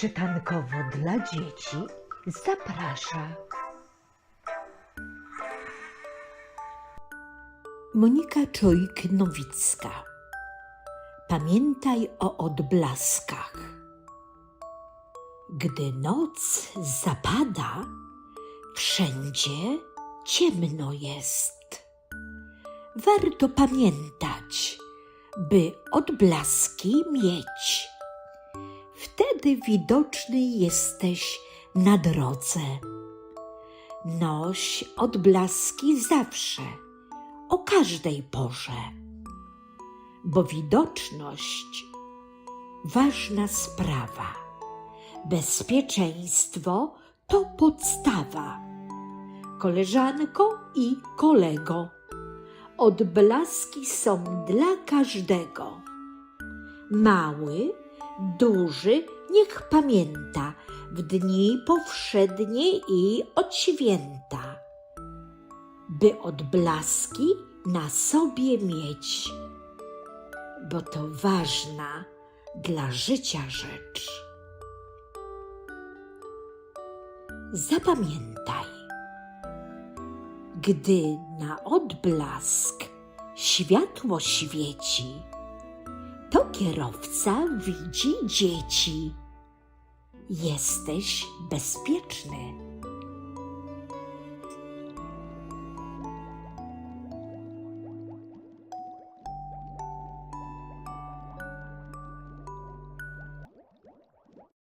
Czytankowo dla dzieci zaprasza Monika Czojk-Nowicka Pamiętaj o odblaskach. Gdy noc zapada, wszędzie ciemno jest. Warto pamiętać, by odblaski mieć. Wtedy widoczny jesteś na drodze. Noś odblaski zawsze, o każdej porze, bo widoczność ważna sprawa. Bezpieczeństwo to podstawa. Koleżanko i kolego, odblaski są dla każdego. Mały, duży, niech pamięta w dni powszednie i od święta, by odblaski na sobie mieć, bo to ważna dla życia rzecz. Zapamiętaj, gdy na odblask światło świeci, to kierowca widzi dzieci. Jesteś bezpieczny.